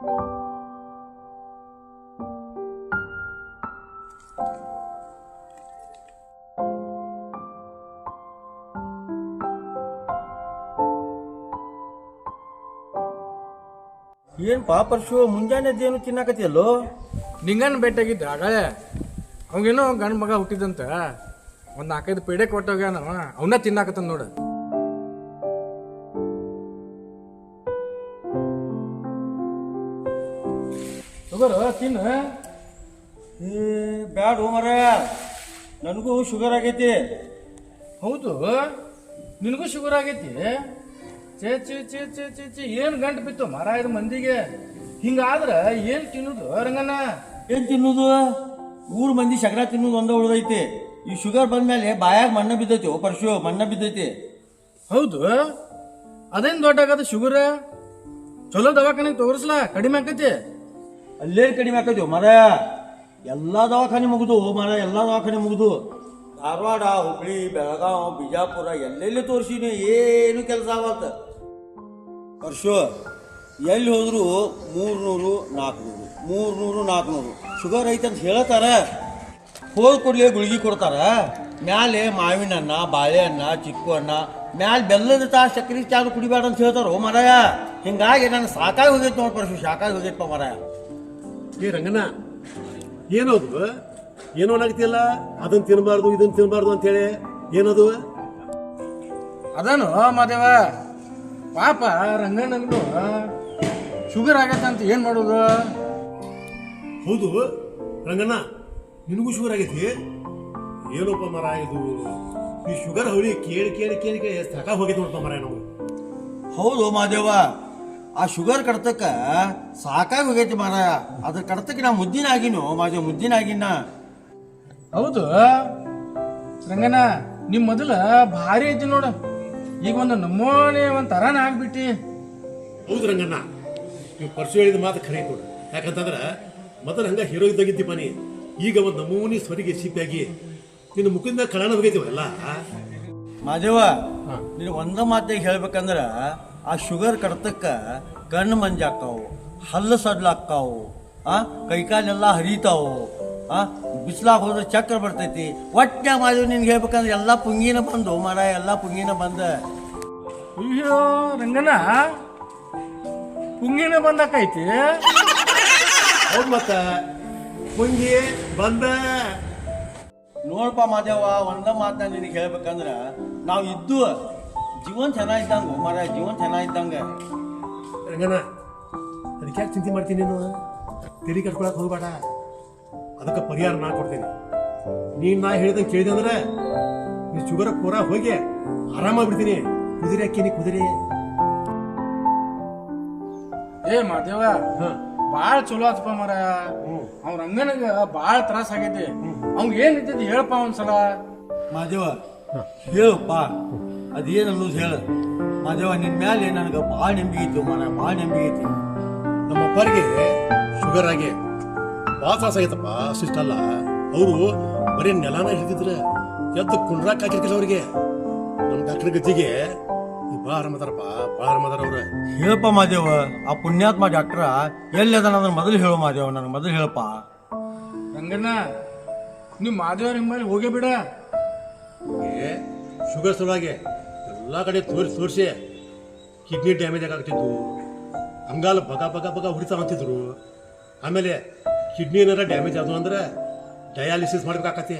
ಏನ್ ಪಾಪರ್ಶು ಮುಂಜಾನೆ ಏನು ತಿನ್ನಾಕತಿಯಲ್ಲೋ ನಿಂಗನ್ ಭೇಟಿಯಾಗಿದ್ದ ಆಗಳೇ ಅವಂಗೇನೋ ಗಂಡ ಮಗ ಹುಟ್ಟಿದಂತ. ಒಂದ್ ನಾಲ್ಕೈದು ಪೇಡೆ ಕೊಟ್ಟೋಗ್ಯಾನ ಅವನ್ನ ತಿನ್ನಾಕತ್ತ ನೋಡು. ತಗೋರು ತಿನ್ನು. ಏ ಬ್ಯಾಡ ಮರ. ನನಗೂ ಶುಗರ್ ಆಗೈತಿ. ಹೌದು. ನಿನಗೂ ಶುಗರ್ ಆಗೈತಿ? ಚೇ ಚೇ ಚೇ ಚೇ ಚೇ ಚೇ ಏನು ಗಂಟು ಬಿತ್ತು ಇದ್ರ ಮಂದಿಗೆ? ಹಿಂಗಾದ್ರೆ ಏನು ತಿನ್ನುದು ರಂಗಣ್ಣ? ಏನ್ ತಿನ್ನುದು? ಊರು ಮಂದಿ ಶಗರ ತಿನ್ನೋದು ಒಂದ ಉಳ್ದೈತಿ. ಈ ಶುಗರ್ ಬಂದ್ಮೇಲೆ ಬಾಯಾಗ ಮಣ್ಣ ಬಿದ್ದೈತಿ ಓ ಪರ್ಶು ಮಣ್ಣ ಬಿದ್ದೈತಿ. ಹೌದು. ಅದೇನು ದೊಡ್ಡ ಆಗದ ಶುಗರ್ ಚಲೋ ದವಾಖಾನೆಗೆ ತೋರಿಸ್ಲಾ ಕಡಿಮೆ ಆಕೈತಿ. ಅಲ್ಲೇನ್ ಕಡಿಮೆ ಆಕೈತಿ ಮರ. ಎಲ್ಲ ದವಾಖಾನೆ ಮುಗಿದು ಮರ, ಎಲ್ಲ ದವಾಖಾನೆ ಮುಗಿದು. ಧಾರವಾಡ, ಹುಬ್ಳಿ ಬೆಳಗಾವ್ ಬಿಜಾಪುರ ಎಲ್ಲೆಲ್ಲಿ ತೋರಿಸಿನಿ ಏನು ಕೆಲಸ ಆಗತ್ತ ವರ್ಷ ಎಲ್ಲಿ ಹೋದ್ರು ಮೂರ್ನೂರು ನಾಲ್ಕುನೂರು ಮೂರ್ನೂರು ನಾಲ್ಕುನೂರು ಶುಗರ್ ಐತೆ ಅಂತ ಹೇಳ್ತಾರ. ಹೋದ್ ಕೊಡ್ಲಿ ಗುಳಿಗೆ ಕೊಡ್ತಾರ. ಮ್ಯಾಲೆ ಮಾವಿನ ಹಣ್ಣ ಬಾಳೆಹಣ್ಣ ಚಿಕ್ಕು ಅನ್ನ, ಮ್ಯಾಲೆ ಬೆಲ್ಲದ ತಾ ಸಕ್ಕರೆ ಚಾಲು ಕುಡಿಬೇಡ ಅಂತ ಹೇಳ್ತಾರೋ. ಮರಯ, ಹಿಂಗಾಗಿ ನಾನು ಸಾಕಾಗಿ ಹೋಗೈತೆ ನೋಡಿ ಪರ್ಶು, ಸಾಕಾಗಿ ಹೋಗೈತಪ್ಪ ಮರಯ. ಏ ರಂಗಣ್ಣ ಏನದು? ಏನೋ ಅನ್ನಾಗತಿಯಲ್ಲ ಅದನ್ನ ತಿನ್ನಬಾರ್ದು ಇದನ್ನ ತಿನ್ನಬಾರ್ದು ಅಂತೇಳಿ ಏನದು? ಅದನು ಮಾದೇವ ಪಾಪ ರಂಗಣ್ಣಗೂ ಶುಗರ್ ಆಗತ್ತಂತ ಏನ್ ಮಾಡೋದು? ಹೌದು ರಂಗಣ್ಣ ನಿನಗೂ ಶುಗರ್ ಆಗೈತಿ? ಏನಪ್ಪ ಮರ ಇದು? ಈ ಶುಗರ್ ಹೌಳಿ ಕೇಳಿ ಕೇಳಿ ಕೇಳಿ ಕೇಳಿ ಸಾಕಾಗಿ ಹೋಗೈತಿ ನೋಡಪ್ಪ ಮರ ನಾವು ಹೌದು ಮಾದೇವ ಆ ಶುಗರ್ ಕಡ್ತಕ್ಕ ಸಾಕಾಗಿ ಹೋಗೈತಿ ಮಾರ. ಅದ್ರ ಕಡ್ತಕ್ಕೆ ನಾ ಮುದ್ದಿನ ಆಗಿನೋ ಮಾಜ ಮುದ್ದಿನ ಆಗಿನ ಹೌದು. ರಂಗನ ನಿಮ್ ಮೊದಲ ಭಾರಿ ಐತಿ ನೋಡ. ಈಗ ಒಂದು ನಮೂನೆ ಒಂದ್ ತರಾನ ಆಗ್ಬಿಟ್ಟಿ. ಹೌದು ರಂಗಣ್ಣ. ನೀವು ಪರ್ಸು ಹೇಳಿದ ಮಾತು ಖರೆ ಕೊಡು. ಯಾಕಂತಂದ್ರೆ ಮೊದಲು ಹಂಗ ಹೀರೋ ಇದ್ದಾಗಿದ್ದಿ ನೀ. ಈಗ ಒಂದು ನಮೂನಿ ಸ್ವರಿಗೆ ಸಿಪ್ಪಾಗಿ ನಿನ್ನ ಮುಖದಿಂದ ಕಳಣ ಹೋಗೈತಿವಲ್ಲ ಮಾದೇವ ನೀನು ಒಂದ ಮಾತಿಗೆ ಹೇಳ್ಬೇಕಂದ್ರ ಆ ಶುಗರ್ ಕಡ್ತಕ್ಕ ಕಣ್ಣು ಮಂಜಾಕ್ಕಾವು ಹಲ್ಲು ಸಡ್ಲಾಕ್ಕಾವು ಆ ಕೈಕಾಲೆಲ್ಲ ಹರಿತಾವು ಆ ಬಿಸಿಲಾಗ ಹೋದ್ರೆ ಚಕ್ರ ಬರ್ತೈತಿ. ಒಟ್ಟೆ ಮಾಡಿ ನಿನ್ಗೆ ಹೇಳ್ಬೇಕಂದ್ರೆ ಎಲ್ಲ ಪುಂಗಿನ ಬಂದು ಮರ ಎಲ್ಲ ಪುಂಗಿನ ಬಂದ. ಅಯ್ಯೋ ರಂಗನ ಪುಂಗಿನ ಬಂದಕ್ಕೈತಿ ಹೌದು ಮತ್ತ. ಪುಂಗಿ ಬಂದ. ನೋಡಪ್ಪ ಮಾದೇವ ಒಂದ ಮಾತ ನಿನಗೆ ಹೇಳ್ಬೇಕಂದ್ರ ನಾವು ಇದ್ದು ಜೀವನ್ ಚೆನ್ನಾಗಿದ್ದಂಗ ಮರ ಜೀವನ್ ಚೆನ್ನಾಗಿದ್ದಂಗ ರಂಗಣ್ಣ ಅದಕ್ಕೆ ಯಾಕೆ ಚಿಂತೆ ಮಾಡ್ತೀನಿ ನೀನು? ತಿಳಿ ಕಟ್ಕೊಳಕ್ ಹೋಗ್ಬೇಡ. ಅದಕ್ಕೆ ಪರಿಹಾರ ನಾ ಕೊಡ್ತೀನಿ. ನೀನ್ ನಾ ಹೇಳಿದಂಗೆ ಕೇಳಿದೆ ಅಂದ್ರೆ ನೀ ಶುಗರ್ ಪೂರ ಹೋಗಿ ಆರಾಮಾಗ್ಬಿಡ್ತೀನಿ. ಕುದುರೆ ಹಾಕಿನಿ ಕುದುರೆ. ಏ ಮಾದೇವ ಹಾ. ಬಾಳ ಚಲೋ ಆತಪ್ಪ ಮರ ಅವ್ರ ರಂಗನಿಗ ಬಾಳ ತ್ರಾಸ ಆಗೈತಿ. ಅವ್ನ್ ಏನ್ ಇದ್ದಿದ್ ಹೇಳಪ್ಪ ಒಂದ್ಸಲ. ಮಾದೇವ ಹೇಳಪ್ಪ. ಅದೇನು ಅನ್ನೋದು ಹೇಳ. ಮಾದೇವ ನಿನ್ ಮ್ಯಾಲೆ ನನಗೆ ಭಾಳ ನಂಬಿಕೆ ಇತ್ತು ಮನ ಭಾಳ ನಂಬಿಕೆ ಇತ್ತು. ನಮ್ಮ ಅಪ್ಪರಿಗೆ ಶುಗರ್ ಆಗಿ ಭಾಳ ತ್ರಾಸ ಆಗೈತಪ್ಪ ಅಷ್ಟಿಷ್ಟಲ್ಲ ಅವರು ಬರೀ ನೆಲನ ಹಿಡಿದಿದ್ರೆ ಎದ್ದು ಕುಂಡ್ರಾಕ್ ಹಾಕಿರ್ಕಿಲ್ಲ ಅವ್ರಿಗೆ. ನಮ್ಮ ಡಾಕ್ಟರ್ ಗತಿಗೆ ಭಾಳ ಆರಾಮದಾರಪ್ಪ ಭಾಳ ಆರಾಮದಾರ ಅವ್ರ. ಹೇಳಪ್ಪ ಮಾದೇವ ಆ ಪುಣ್ಯಾತ್ಮ ಡಾಕ್ಟ್ರ ಎಲ್ಲಿ ಅದಾನ ಅದನ್ನ ಮೊದಲು ಹೇಳು ಮಾದೇವ ನನಗೆ ಮೊದಲು ಹೇಳಪ್ಪ. ರಂಗಣ್ಣ ನಿಮ್ಮ ಮಾದೇವ್ರ ಹಿಂಬಲ್ಲಿ ಹೋಗೇ ಬಿಡ. ಏ ಶುಗರ್ ಸಲುವಾಗಿ ಎಲ್ಲ ಕಡೆ ತೋರಿಸಿ ತೋರಿಸಿ. ಕಿಡ್ನಿ ಡ್ಯಾಮೇಜ್ ಆಗಾಕ್ತಿದ್ವು ಅಂಗಾಲು ಬಗ ಬಗ ಬಗ ಹುಡಿತಾ ಅಂತಿದ್ರು. ಆಮೇಲೆ ಕಿಡ್ನಿ ಏನಾರ ಡ್ಯಾಮೇಜ್ ಆದವು ಅಂದ್ರೆ ಡಯಾಲಿಸಿಸ್ ಮಾಡ್ಬೇಕಾಕತಿ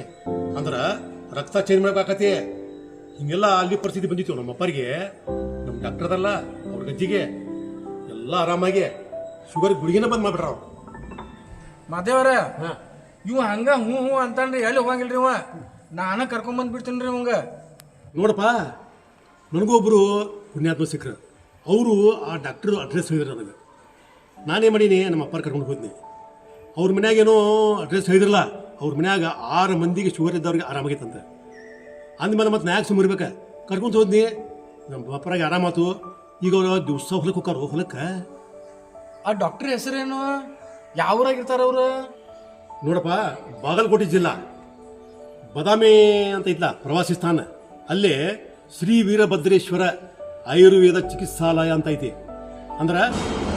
ಅಂದ್ರೆ ರಕ್ತ ಚೇಂಜ್ ಮಾಡ್ಬೇಕಾಕತಿ ಹಿಂಗೆಲ್ಲ ಅಲ್ಲಿ ಪರಿಸ್ಥಿತಿ ಬಂದಿತ್ತು ನಮ್ಮ ಅಪ್ಪರಿಗೆ. ನಮ್ಮ ಡಾಕ್ಟರ್ ಅದಲ್ಲ ಅವ್ರ ಗಜ್ಜಿಗೆ ಎಲ್ಲ ಆರಾಮಾಗಿ ಶುಗರ್ ಗುಳಿಗೆನ ಬಂದ್ ಮಾಡ್ಬಿಟ್ರ ಅವ್ರು. ಮಾದೇವ್ರ ಹಾಂ. ಇವ ಹಂಗ ಹ್ಞೂ ಹ್ಞೂ ಅಂತಂದ್ರೆ ಎಲ್ಲಿ ಹೋಗಂಗಿಲ್ರಿ ಇವ? ನಾನ ಕರ್ಕೊಂಡ್ ಬಂದ್ಬಿಡ್ತೀನಿ ಬಿಡ್ತೀನಿ ಇವಂಗ. ನೋಡಪ್ಪ ನನಗೊಬ್ಬರು ಪುಣ್ಯಾತ್ಮ ಸಿಕ್ಕರು ಅವರು ಆ ಡಾಕ್ಟರ್ ಅಡ್ರೆಸ್ ಹೇಳಿದ್ರು ನನಗೆ. ನಾನೇ ಮಾಡೀನಿ ನಮ್ಮ ಅಪ್ಪ ಕರ್ಕೊಂಡು ಹೋದ್ನಿ. ಅವ್ರ ಮನ್ಯಾಗ ಏನೋ ಅಡ್ರೆಸ್ ಹೇಳಿದ್ರಲ್ಲ ಅವ್ರ ಮನ್ಯಾಗ ಆರು ಮಂದಿಗೆ ಶುಗರ್ ಇದ್ದವ್ರಿಗೆ ಆರಾಮಾಗೈತಂತೆ ಅಂದಮೇಲೆ ಮತ್ತೆ ನಾಯಕ್ ಸುಮ್ಮಿರ್ಬೇಕ ಕರ್ಕೊಂಡು ಹೋದ್ನಿ ನಮ್ಮ ಅಪ್ಪರಾಗೆ ಆರಾಮಾತು ಈಗ ಅವ್ರು ದಿವಸ ಹೊಲಕ್ಕೆ ಹೋಗಾರ ಹೊಲಕ್ಕೆ. ಆ ಡಾಕ್ಟರ್ ಹೆಸರೇನು? ಯಾವ ಅವರು? ಅವ್ರು ನೋಡಪ್ಪ ಬಾಗಲಕೋಟೆ ಜಿಲ್ಲಾ. ಬದಾಮಿ ಅಂತ ಇದ್ಲ ಪ್ರವಾಸಿ ಸ್ಥಾನ. ಅಲ್ಲೇ ಶ್ರೀ ವೀರಭದ್ರೇಶ್ವರ ಆಯುರ್ವೇದ ಚಿಕಿತ್ಸಾಲಯ ಅಂತ ಐತಿ. ಅಂದ್ರೆ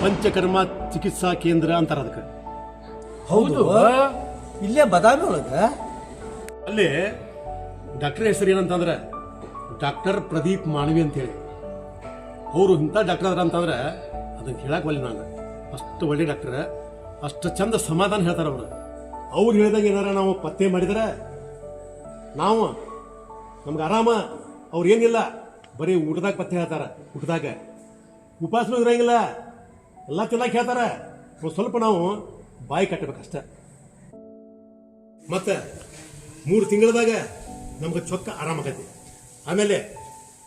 ಪಂಚಕರ್ಮ ಚಿಕಿತ್ಸಾ ಕೇಂದ್ರ ಅಂತಾರ ಅದಕ್ಕೆ. ಹೌದು. ಇಲ್ಲೇ ಬದಾಮಿ ಒಳಗ ಅಲ್ಲಿ ಡಾಕ್ಟರ್ ಹೆಸರು ಏನಂತಂದ್ರೆ ಡಾಕ್ಟರ್ ಪ್ರದೀಪ್ ಮಾಣವಿ ಅಂತೇಳಿ. ಅವರು ಇಂಥ ಡಾಕ್ಟರ್ ಅದ್ರ ಅಂತಂದ್ರೆ ಅದನ್ನ ಹೇಳಕ್ ಒಳ್ಳೆ ನಾನು. ಅಷ್ಟು ಒಳ್ಳೆ ಡಾಕ್ಟರ್. ಅಷ್ಟು ಚಂದ ಸಮಾಧಾನ ಹೇಳ್ತಾರೆ ಅವರು. ಅವ್ರು ಹೇಳಿದಾಗ ಏನಾರ ನಾವು ಪತ್ತೆ ಮಾಡಿದ್ರೆ ನಾವು ನಮ್ಗೆ ಆರಾಮ ಅವ್ರು ಏನಿಲ್ಲ ಬರೀ ಊಟದಾಗ ಪತ್ತೆ ಹೇಳ್ತಾರ, ಊಟದಾಗ. ಉಪವಾಸನೂ ಇರಂಗಿಲ್ಲ, ಎಲ್ಲ ತಿನ್ನಕ್ಕೆ ಹೇಳ್ತಾರ. ಸ್ವಲ್ಪ ನಾವು ಬಾಯಿ ಕಟ್ಟಬೇಕಷ್ಟ ಮತ್ತೆ ಮೂರು ತಿಂಗಳದಾಗ ನಮ್ಗೆ ಚೊಕ್ಕ ಆರಾಮಾಗೈತಿ ಆಮೇಲೆ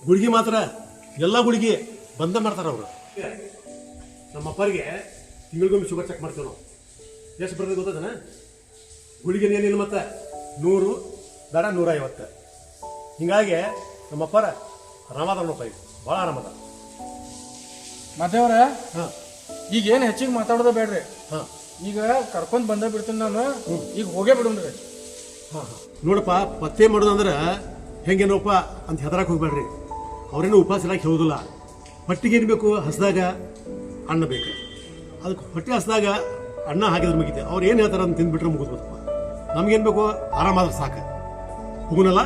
ಗುಳಿಗೆ ಮಾತ್ರ ಎಲ್ಲ ಗುಳಿಗೆ ಬಂದ ಮಾಡ್ತಾರ ಅವರು. ನಮ್ಮ ಅಪ್ಪರಿಗೆ ತಿಂಗಳಿಗೊಮ್ಮೆ ಶುಗರ್ ಚೆಕ್ ಮಾಡ್ತೀವಿ ನಾವು. ಎಷ್ಟು ಬರ್ತದೆ ಗೊತ್ತದನ ಗುಳಿಗೆ ಏನಿಲ್ಲ ಮತ್ತೆ, ನೂರು, ದಡ ನೂರ ಐವತ್ತು ಹಿಂಗಾಗಿ ನಮ್ಮ ಅಪ್ಪರ ಆರಾಮದ ನೋಡಪ್ಪ ಈಗ ಭಾಳ ಆರಾಮದ ಮಾದೇವ್ರ ಹಾಂ. ಈಗ ಏನು ಹೆಚ್ಚಿಗೆ ಮಾತಾಡೋದು ಬೇಡ್ರಿ. ಹಾಂ. ಈಗ ಕರ್ಕೊಂಡು ಬಂದ ಬಿಡ್ತೀನಿ ನಾನು. ಈಗ ಹೋಗೇ ಬಿಡುನ್ರಿ ಹಾಂ ನೋಡಪ್ಪ ಪತ್ತೆ ಮಾಡೋದಂದ್ರೆ ಹೆಂಗೇನೋಪ್ಪ ಅಂತ ಹೆದರಕ್ಕೆ ಹೋಗ್ಬೇಡ್ರಿ. ಅವ್ರೇನು ಉಪವಾಸ ಇರಕ್ಕೆ ಹೇಳೋದಿಲ್ಲ ಹೊಟ್ಟಿಗೆ ಏನು ಬೇಕು? ಹಸಿದಾಗ ಅಣ್ಣ ಬೇಕು. ಅದಕ್ಕೆ ಹೊಟ್ಟೆ ಹಸಿದಾಗ ಅಣ್ಣ ಹಾಕಿದ್ರೆ ಮುಗಿತೆ. ಅವ್ರು ಏನು ಹೇಳ್ತಾರೆ ಅಂತ ತಿಂದ್ಬಿಟ್ರೆ ಮುಗಿದ್ಬೋದಪ್ಪ ನಮಗೇನು ಬೇಕು? ಆರಾಮಾದ್ರೆ ಸಾಕು. ಹೋಗುನಲ್ಲ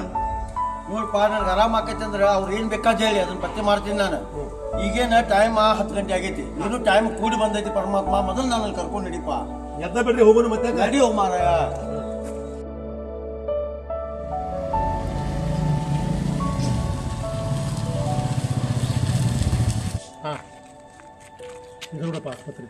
ನೋಡಪ್ಪ ನನಗೆ ಆರಾಮ ಆಕೈತೆ ಅಂದ್ರೆ ಅವ್ರು ಏನ್ ಬೇಕಾದ ಹೇಳಿ ಅದನ್ನ ಪತ್ತೆ ಮಾಡ್ತೀನಿ ನಾನು. ಈಗೇನ ಟೈಮ್ ಹತ್ತು ಗಂಟೆ ಆಗೈತಿ. ನೀನು ಟೈಮ್ ಕೂಡಿ ಬಂದೈತಿ ಪರಮಾತ್ಮ ಮೊದಲು ನಾನು ಕರ್ಕೊಂಡು ನಡಿಪ ಎದ್ದ ಬಿಡ್ರಿ ಹೋಗೋಣ ಮತ್ತೆ ಗಾಡಿ ಹೋಗ ಮಾರಾಯ. ಹಾಂ. ಇದು ನೋಡಪ್ಪ ಆಸ್ಪತ್ರೆ.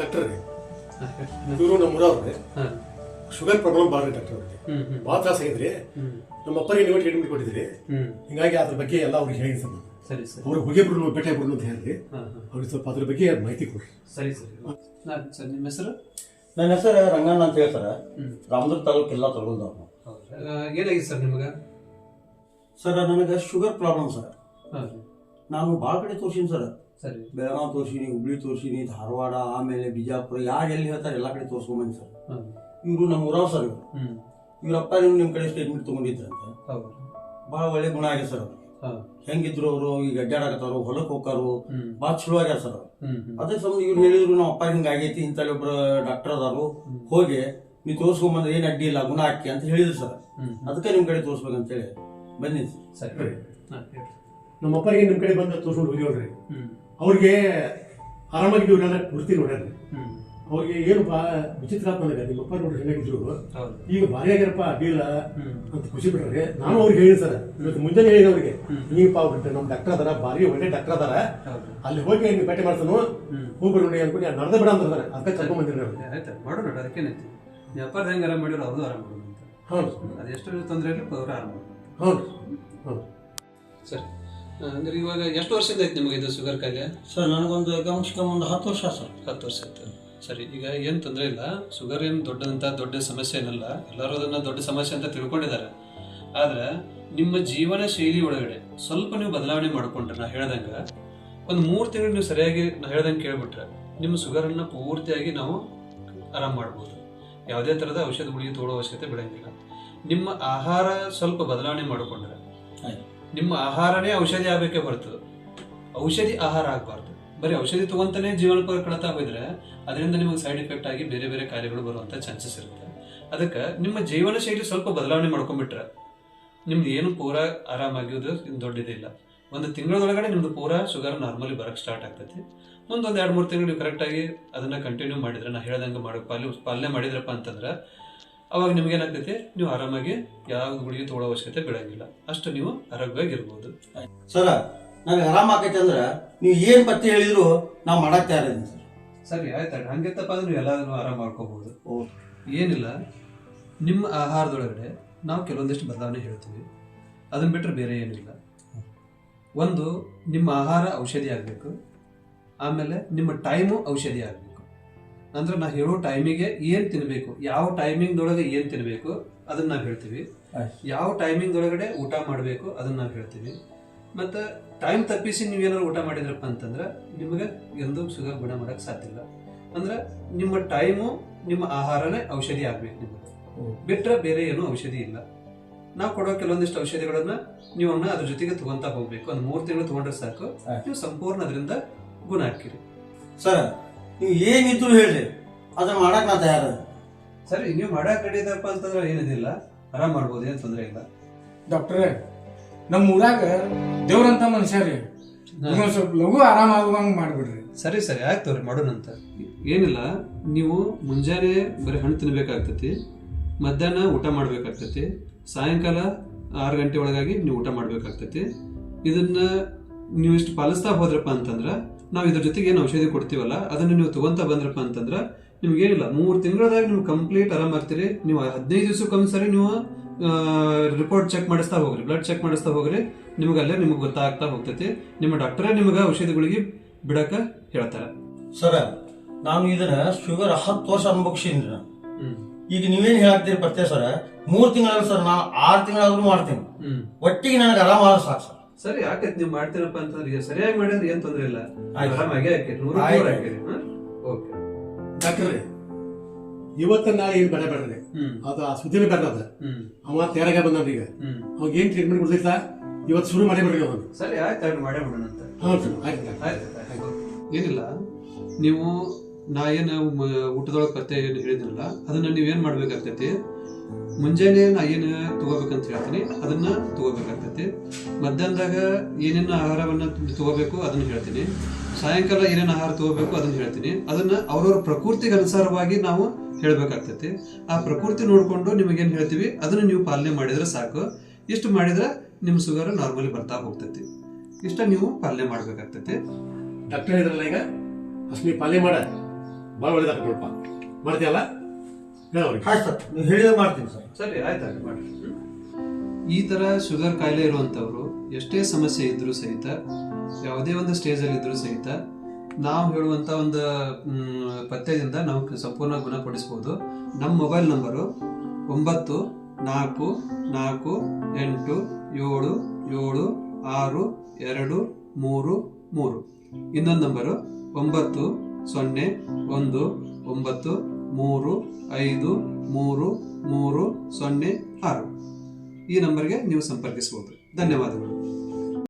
ಡಾಕ್ಟರ್ ಇವರು ನಮ್ಮ ಊರವ್ರೆ ಹಾಂ. ಶುಗರ್ ಪ್ರಾಬ್ಲಮ್ ಬಾಳ ರೀ ಡಾಕ್ಟರ್ ಅವ್ರಿಗೆ ಭಾಳ ತ್ರಾಸ ಆಗಿದ್ರಿ. ನಮ್ಮ ಅಪ್ಪರಿಗೆ ನೀವು ಟ್ರೀಟ್ಮೆಂಟ್ ಕೊಟ್ಟಿದ್ರಿ. ಹ್ಮ್. ಹಿಂಗಾಗಿ ಅದ್ರ ಬಗ್ಗೆ ಎಲ್ಲ ಅವ್ರಿಗೆ ಹೇಳಿ ಸರ್ ನಾನು. ಸರಿ ಸರಿ. ಅವ್ರು ಹೋಗಿ ಬಿಡು ಭೇಟಿ ಆಗ್ಬಿಡು ಅಂತ ಹೇಳ್ರಿ. ಹಾಂ ಹಾಂ. ಅವ್ರಿಗೆ ಸ್ವಲ್ಪ ಅದ್ರ ಬಗ್ಗೆ ಮಾಹಿತಿ ಕೊಡ್ರಿ. ಸರಿ ಸರಿ. ಸರ್ ನಿಮ್ಮ ಹೆಸರು? ನನ್ನ ಹೆಸರು ರಂಗಣ್ಣ ಅಂತ ಹೇಳ್ತಾರೆ. ರಾಮದುರ್ಗ ತಾಲೂಕು ಎಲ್ಲ ತಗೊಂಡವ್ರು ಹೌದಾ ಏನಾಗಿದೆ ಸರ್ ನಿಮಗೆ? ಸರ್ ನನಗೆ ಶುಗರ್ ಪ್ರಾಬ್ಲಮ್ ಸರ್. ಹಾಂ ನಾನು ಭಾಳ ಕಡೆ ತೋರ್ಸೀನಿ ಸರ್. ಸರಿ. ಬೆಳಗಾವ್ ತೋರಿಸಿನಿ ಹುಬ್ಳಿ ತೋರ್ಸೀನಿ ಧಾರವಾಡ ಆಮೇಲೆ ಬಿಜಾಪುರ ಯಾರು ಎಲ್ಲಿ ಹೇಳ್ತಾರೆ ಎಲ್ಲ ಕಡೆ ತೋರ್ಸ್ಕೊಂಬಂದಿ ಸರ್. ಇವರು ನಮ್ಮ ಊರವ್ ಸರ್ ಇವರು. ಇವರಪ್ಪ ನೀವು ನಿಮ್ಮ ಕಡೆ ಸ್ಟೇಟ್ಮೆಂಟ್ ತೊಗೊಂಡಿದ್ರಂತೆ. ಹೌದು. ಭಾಳ ಒಳ್ಳೆ ಗುಣ ಆಗಿದೆ ಸರ್ ಹೆಂಗಿದ್ರು ಅವರು ಈಗ ಅಡ್ಡಾಡಕತ್ತಾರು ಹೊಲಕ್ಕೆ ಹೋಗಾರು ಭಾಳ ಚಲೋ ಆಗ್ಯಾರ ಸರ್ ಅವ್ರು. ಅದೇ ಸಮ ಇವ್ರು ಹೇಳಿದ್ರು ನಮ್ಮ ಅಪ್ಪ ಹಿಂಗ ಆಗೈತಿ ಇಂಥಲ್ಲಿ ಒಬ್ರು ಡಾಕ್ಟರ್ ಅದಾರು. ಹೋಗಿ ನೀವು ತೋರಿಸ್ಕೊಂಬಂದ್ರೆ ಏನು ಅಡ್ಡಿ ಇಲ್ಲ ಗುಣ ಹಾಕಿ ಅಂತ ಹೇಳಿದ್ರು ಸರ್. ಅದಕ್ಕೆ ನಿಮ್ಮ ಕಡೆ ತೋರ್ಸ್ಬೇಕಂತೇಳಿ ಬನ್ನಿ ಸರ್. ನಮ್ಮ ಅಪ್ಪರಿಗೆ ನಿಮ್ಮ ಕಡೆ ಬಂದು ತೋರ್ಸ್ಕೊಂಡು ಹೋಗಿವ್ರಿ ಅವ್ರಿಗೆ ಆರಾಮಾಗಿದ್ದು ನಾನು ಪೂರ್ತಿ ನೋಡ್ಯಾರ. ಅವ್ರಿಗೆ ಏನು ಬಾ ವಿಚಿತ್ರ ಆತ್ ನನಗೆ ನಿಮ್ಮ ಅಪ್ಪ ನೋಡ್ರಿ ಹೆಂಗಾಗಿದ್ರು. ಈಗ ಭಾರಿ ಆಗ್ಯಾರಪ್ಪ ಅಡ್ಡಿಲ್ಲ ಅಂತ ಖುಷಿ ಬಿಡ್ರಿ ನಾನು ಅವ್ರಿಗೆ ಹೇಳಿ ಸರ್ ಇವತ್ತು ಮುಂಜಾನೆ ಹೇಳಿದ ಅವ್ರಿಗೆ. ನೀವಪ್ಪ ಬಿಟ್ಟೆ ನಮ್ಮ ಡಾಕ್ಟರ್ ಅದಾರ ಭಾರಿ ಒಳ್ಳೆ ಡಾಕ್ಟರ್ ಅದಾರ. ಅಲ್ಲಿ ಹೋಗಿ ನೀವು ಭೇಟಿ ಮಾಡ್ತಾನು ಹೋಗಿ ಹೋಗ್ಬಿಡು ನೋಡಿ ಅನ್ಕೊಂಡು ನಡೆದ ಬಿಡ ಅಂತಾರೆ ಅದಕ್ಕೆ ಕರ್ಕೊಂಡ್ ಬಂದಿರಿ ಅವ್ರಿಗೆ ಆಯ್ತು ಮಾಡೋಣ ಅದಕ್ಕೇನೈತಿ ನೀವು ಅಪ್ಪಾರ್ದು ಹೆಂಗೆ ಆರಾಮ ಮಾಡಿರೋ ಅವ್ರದ್ದು ಆರಾಮ ಹೌದು. ಅದು ಎಷ್ಟು ತೊಂದರೆ ಇಲ್ಲ ಅವ್ರು ಆರಾಮ ಹೌದು. ಹೌದು. ಸರಿ. ಅಂದ್ರೆ ಇವಾಗ ಎಷ್ಟು ವರ್ಷದ ಐತೆ ನಿಮಗೆ ಇದು ಶುಗರ್ ಕಾಯಿಲೆ ಸರ್ ನನಗೊಂದು ಕಮ್ಸ್ ಕಮ್ ಒಂದು ಹತ್ತು ವರ್ಷ ಸರ್. ಹತ್ತು ವರ್ಷ ಆಯ್ತು. ಸರಿ ಈಗ ಏನು ತೊಂದರೆ ಇಲ್ಲ. ಶುಗರ್ ಏನು ದೊಡ್ಡದಂತ ದೊಡ್ಡ ಸಮಸ್ಯೆ ಏನಲ್ಲ. ಎಲ್ಲರೂ ಅದನ್ನ ದೊಡ್ಡ ಸಮಸ್ಯೆ ಅಂತ ತಿಳ್ಕೊಂಡಿದ್ದಾರೆ. ಆದ್ರೆ ನಿಮ್ಮ ಜೀವನ ಶೈಲಿ ಒಳಗಡೆ ಸ್ವಲ್ಪ ನೀವು ಬದಲಾವಣೆ ಮಾಡ್ಕೊಂಡ್ರೆ ನಾ ಹೇಳ್ದಂಗ ಒಂದು ಮೂರು ತಿಂಗಳು ನೀವು ಸರಿಯಾಗಿ ನಾ ಹೇಳ್ದಂಗೆ ಕೇಳ್ಬಿಟ್ರೆ ನಿಮ್ಮ ಶುಗರನ್ನು ಪೂರ್ತಿಯಾಗಿ ನಾವು ಆರಾಮ್ ಮಾಡ್ಬೋದು. ಯಾವುದೇ ಥರದ ಔಷಧ ಗುಳಿಗೆ ತೋಡೋ ಅವಶ್ಯಕತೆ ಬಿಡೋಂಗಿಲ್ಲ ನಿಮ್ಮ ಆಹಾರ ಸ್ವಲ್ಪ ಬದಲಾವಣೆ ಮಾಡಿಕೊಂಡ್ರೆ ಆಯ್ತು. ನಿಮ್ಮ ಆಹಾರನೇ ಔಷಧಿ ಆಗಬೇಕೇ ಬರ್ತದೆ ಔಷಧಿ ಆಹಾರ ಆಗಬಾರ್ದು. ಬರೀ ಔಷಧಿ ತಗೊಂತಾನೆ ಜೀವನ ಕಳತಾ ಹೋಗಿದ್ರೆ ಅದರಿಂದ ನಿಮಗೆ ಸೈಡ್ ಎಫೆಕ್ಟ್ ಆಗಿ ಬೇರೆ ಬೇರೆ ಕಾರ್ಯಗಳು ಬರುವಂತ ಚಾನ್ಸಸ್ ಇರುತ್ತೆ. ಅದಕ್ಕೆ ನಿಮ್ಮ ಜೀವನ ಶೈಲಿ ಸ್ವಲ್ಪ ಬದಲಾವಣೆ ಮಾಡ್ಕೊಂಡ್ಬಿಟ್ರೆ ನಿಮ್ದು ಏನು ಪೂರಾ ಆರಾಮಾಗಿರೋದು ದೊಡ್ಡದಿಲ್ಲ ಒಂದು ತಿಂಗಳೊಳಗಡೆ ನಿಮ್ದು ಪೂರಾ ಶುಗರ್ ನಾರ್ಮಲಿ ಬರಕ್ಕೆ ಸ್ಟಾರ್ಟ್ ಆಗ್ತೈತಿ. ಮುಂದೊಂದು ಎರಡು ಮೂರು ತಿಂಗಳು ನೀವು ಕರೆಕ್ಟಾಗಿ ಅದನ್ನ ಕಂಟಿನ್ಯೂ ಮಾಡಿದ್ರೆ, ನಾ ಹೇಳ್ದಂಗೆ ಮಾಡೋ ಪಾಲನೆ ಪಾಲನೆ ಮಾಡಿದ್ರಪ್ಪ ಅಂತಂದ್ರೆ ಅವಾಗ ನಿಮಗೇನಾಗ್ತೈತೆ ನೀವು ಆರಾಮಾಗಿ ಯಾವ ಗುಳಿಗೆ ತಗೊಳ್ಳೋ ಅವಶ್ಯಕತೆ ಬೀಳಂಗಿಲ್ಲ ಅಷ್ಟು ನೀವು ಆರೋಗ್ಯವಾಗಿರ್ಬೋದು. ಸರ ನನಗೆ ಆರಾಮ ಆಗೈತೆ ಅಂದ್ರೆ ನೀವು ಏನು ಪತ್ತೆ ಹೇಳಿದ್ರು ನಾವು ಮಾಡಕ್ಕೆ ತಯಾರಿದ್ದೀನಿ ಸರ್. ಸರಿ ಆಯ್ತು ಹಂಗಿತ್ತಪ್ಪ ಅಂದ್ರೆ ನೀವು ಎಲ್ಲಾದ್ರೂ ಆರಾಮ ಮಾಡ್ಕೋಬಹುದು ಓ. ಏನಿಲ್ಲ. ನಿಮ್ಮ ಆಹಾರದೊಳಗಡೆ ನಾವು ಕೆಲವೊಂದಿಷ್ಟು ಬದಲಾವಣೆ ಹೇಳ್ತೀವಿ. ಅದನ್ನ ಬಿಟ್ಟರೆ ಬೇರೆ ಏನಿಲ್ಲ. ಒಂದು ನಿಮ್ಮ ಆಹಾರ ಔಷಧಿ ಆಗಬೇಕು. ಆಮೇಲೆ ನಿಮ್ಮ ಟೈಮು ಔಷಧಿ ಆಗಬೇಕು. ಅಂದ್ರೆ ನಾ ಹೇಳೋ ಟೈಮಿಗೆ ಏನ್ ತಿನ್ನಬೇಕು ಯಾವ ಟೈಮಿಂಗ್ ಟೈಮಿಂಗ್ದೊಳಗೆ ಏನ್ ತಿನ್ನಬೇಕು ಅದನ್ನ ನಾವು ಹೇಳ್ತೀವಿ. ಯಾವ ಟೈಮಿಂಗ್ ಒಳಗಡೆ ಊಟ ಮಾಡಬೇಕು? ಅದನ್ನ ನಾವು ಹೇಳ್ತೀವಿ. ಮತ್ತೆ ಟೈಮ್ ತಪ್ಪಿಸಿ ನೀವೇನಾದ್ರು ಊಟ ಮಾಡಿದ್ರಪ್ಪ ಅಂತಂದ್ರೆ ನಿಮಗೆ ಎಂದೂ ಶುಗರ್ ಗುಣ ಮಾಡಕ್ ಸಾಧ್ಯ ಇಲ್ಲ. ಅಂದ್ರೆ ನಿಮ್ಮ ಟೈಮು ನಿಮ್ಮ ಆಹಾರನೇ ಔಷಧಿ ಆಗ್ಬೇಕು ನಿಮಗೆ. ಬಿಟ್ರೆ ಬೇರೆ ಏನು ಔಷಧಿ ಇಲ್ಲ. ನಾವು ಕೊಡೋ ಕೆಲವೊಂದಿಷ್ಟು ಔಷಧಿಗಳನ್ನ ನೀವು ಅವನ್ನ ಅದ್ರ ಜೊತೆಗೆ ತಗೊಂತ ಹೋಗ್ಬೇಕು. ಒಂದು ಮೂರು ತಿಂಗಳು ತಗೊಂಡ್ರೆ ಸಾಕು. ನೀವು ಸಂಪೂರ್ಣ ಅದರಿಂದ ಗುಣ ಹಾಕಿರಿ ಸರ್ ನೀವು ಏನಿದ್ರು ಹೇಳ್ರಿ. ಅದನ್ನ ಮಾಡಕ್ ನಾ ತಯಾರ ಸರಿ ನೀವು ಮಾಡಕ್ ಕಡಿದಪ್ಪ ಇದಪ್ಪ ಅಂತಂದ್ರೆ ಏನಿದಿಲ್ಲ. ಆರಾಮ್ ಮಾಡ್ಬೋದು ಏನು ತೊಂದರೆ ಇಲ್ಲ. ಡಾಕ್ಟ್ರೇ ನಮ್ಮ ಊರಾಗ ದೇವ್ರಂತ ಮನುಷ್ಯ ರೀ. ಸ್ವಲ್ಪ ಲಘು ಆರಾಮ ಆಗುವಂಗ ಮಾಡ್ಬಿಡ್ರಿ. ಸರಿ ಸರಿ ಆಯ್ತು ಅವ್ರಿ ಮಾಡೋಣಂತ ಏನಿಲ್ಲ ನೀವು ಮುಂಜಾನೆ ಬರೀ ಹಣ್ಣು ತಿನ್ಬೇಕಾಗ್ತತಿ ಮಧ್ಯಾಹ್ನ ಊಟ ಮಾಡ್ಬೇಕಾಗ್ತತಿ ಸಾಯಂಕಾಲ ಆರು ಗಂಟೆ ಒಳಗಾಗಿ ನೀವು ಊಟ ಮಾಡ್ಬೇಕಾಗ್ತತಿ. ಇದನ್ನ ನೀವು ಇಷ್ಟು ಪಾಲಿಸ್ತಾ ಹೋದ್ರಪ್ಪ ಅಂತಂದ್ರ ನಾವು ಇದ್ರ ಜೊತೆಗೆ ಏನು ಔಷಧಿ ಕೊಡ್ತೀವಲ್ಲ ಅದನ್ನು ನೀವು ತಗೊಂತ ಬಂದ್ರಪ್ಪ ಅಂತಂದ್ರ ನಿಮ್ಗೇನಿಲ್ಲ ಮೂರು ತಿಂಗಳದಾಗ ನೀವು ಕಂಪ್ಲೀಟ್ ಆರಾಮಾಗ್ತೀರಿ ನೀವು ಹದಿನೈದು ದಿವಸಕ್ಕೊಂದ್ಸರಿ ನೀವು ರಿಪೋರ್ಟ್ ಚೆಕ್ ಮಾಡಿಸ್ತಾ ಹೋಗ್ರಿ ಬ್ಲಡ್ ಚೆಕ್ ಮಾಡಿಸ್ತಾ ಹೋಗ್ರಿ ನಿಮ್ಗೆ ಅಲ್ಲೇ ನಿಮ್ಗೆ ಗೊತ್ತಾಗ್ತಾ ಹೋಗ್ತೈತಿ. ನಿಮ್ಮ ಡಾಕ್ಟರೇ ನಿಮ್ಗೆ ಔಷಧಿಗಳಿಗೆ ಬಿಡಕ ಹೇಳ್ತಾರೆ. ಸರ ನಾನು ಇದನ್ನ ಶುಗರ್ ಹತ್ತು ವರ್ಷ ಅನುಭವಿಸಿದ್ರ ಈಗ ನೀವೇನು ಹೇಳಾಕ್ತೀರಿ ಪತ್ತೆ ಸರ್ ಮೂರು ತಿಂಗಳ ಸರ್ ನಾನು ಆರು ತಿಂಗಳಾದ್ರೂ ಮಾಡ್ತೀನಿ. ಒಟ್ಟಿಗೆ ನನಗೆ ಆರಾಮ ಸಾಕು ಸರ್ ಸರಿ ಆಕೈತಿ ನೀವು ಮಾಡ್ತೀರಪ್ಪ ಅಂತಂದ್ರೆ ಈಗ ಸರಿಯಾಗಿ ಮಾಡಿದ್ರೆ ಏನ್ ತೊಂದ್ರೆ ಇಲ್ಲ. ಆಯ್ತು. ಆರಾಮಾಗಿ ಹಾಕಿರಿ ನೂರ ಆಯ್ತು. ಹಾಕಿರಿ ಓಕೆ. ಡಾಕ್ಟ್ರೇ ಇವತ್ತ ನಾ ಏನ್ ಬೇಡ ಬೇಡ್ರಿ ಹ್ಮ್. ಅದು ಆ ಸುದ್ದಿನೇ ಬೇಡ ಅದ ಹ್ಮ್. ಅವ ತಯಾರಾಗ ಬಂದ್ರಿ ಈಗ. ಹ್ಮ್. ಅವಾಗ ಏನು ಟ್ರೀಟ್ಮೆಂಟ್ ಕೊಡ್ತಿಲ್ಲ ಇವತ್ತು ಶುರು ಮಾಡಿ ಬಿಡ್ರಿ ಅವನು. ಸರಿ ಆಯ್ತು ಆಯ್ತು ಮಾಡೇ ಬಿಡೋಣ ಅಂತ. ಹೌದು ಸರ್ ಆಯ್ತು ಆಯ್ತು. ಆಯ್ತು. ಏನಿಲ್ಲ ನೀವು ನಾ ಏನು ಊಟದೊಳಗೆ ಪತ್ತೆ ಏನು ಹೇಳಿದ್ರಲ್ಲ ಅದನ್ನ ನೀವೇನ್ ಮಾಡ್ಬೇಕಾಗ್ತೈತಿ? ಮುಂಜಾನೆ ನಾ ಏನು ತಗೋಬೇಕಂತ ಹೇಳ್ತೀನಿ, ಅದನ್ನ ತಗೋಬೇಕಾಗ್ತೈತಿ. ಮಧ್ಯಾಹ್ನದಾಗ ಏನೇನು ಆಹಾರವನ್ನ ತಗೋಬೇಕು ಅದನ್ನ ಹೇಳ್ತೀನಿ. ಸಾಯಂಕಾಲ ಏನೇನು ಆಹಾರ ತಗೋಬೇಕು ಅದನ್ನ ಹೇಳ್ತೀನಿ. ಅದನ್ನ ಅವ್ರವ್ರ ಪ್ರಕೃತಿಗೆ ಅನುಸಾರವಾಗಿ ನಾವು ಹೇಳಬೇಕಾಗ್ತೈತಿ. ಆ ಪ್ರಕೃತಿ ನೋಡ್ಕೊಂಡು ನಿಮಗೇನು ಹೇಳ್ತೀವಿ, ಅದನ್ನು ನೀವು ಪಾಲನೆ ಮಾಡಿದ್ರೆ ಸಾಕು. ಇಷ್ಟು ಮಾಡಿದ್ರೆ ನಿಮ್ಮ ಶುಗರ್ ನಾರ್ಮಲಿ ಬರ್ತಾ ಹೋಗ್ತೈತಿ. ಇಷ್ಟ ನೀವು ಪಾಲನೆ ಮಾಡಬೇಕಾಗ್ತೈತಿ. ಡಾಕ್ಟರ್ ಹೇಳಿದ್ರಲ್ಲ ಈಗ ಅಷ್ಟು ನೀವು ಪಾಲನೆ ಮಾಡ. ಭಾಳ ಒಳ್ಳೇದಾಗ ನೋಡಪ್ಪ. ಮಾಡ್ತೀಯಲ್ಲ? ಹೇಳ ಸರ್ ನೀವು ಹೇಳಿದ್ರೆ ಮಾಡ್ತೀನಿ ಸರ್. ಸರಿ ಆಯ್ತು ಮಾಡಿ. ಈ ತರ ಶುಗರ್ ಕಾಯಿಲೆ ಇರುವಂತವ್ರು ಎಷ್ಟೇ ಸಮಸ್ಯೆ ಇದ್ರೂ ಸಹಿತ ಯಾವುದೇ ಒಂದು ಸ್ಟೇಜ್ ಅಲ್ಲಿ ಇದ್ರೂ ಸಹಿತ ನಾವು ಹೇಳುವಂತ ಒಂದು ಪತ್ಯದಿಂದ ನಾವು ಸಂಪೂರ್ಣ ಗುಣಪಡಿಸಬಹುದು ನಮ್ಮ ಮೊಬೈಲ್ ನಂಬರು ಒಂಬತ್ತು ನಾಲ್ಕು ನಾಲ್ಕು ಎಂಟು ಏಳು ಏಳು ಆರು ಎರಡು ಮೂರು ಮೂರು. ಇನ್ನೊಂದು ನಂಬರು ಒಂಬತ್ತು ಸೊನ್ನೆ ಒಂದು ಒಂಬತ್ತು ಮೂರು ಐದು ಮೂರು ಮೂರು ಸೊನ್ನೆ ಆರು. ಈ ನಂಬರ್ಗೆ ನೀವು ಸಂಪರ್ಕಿಸಬಹುದು ಧನ್ಯವಾದಗಳು.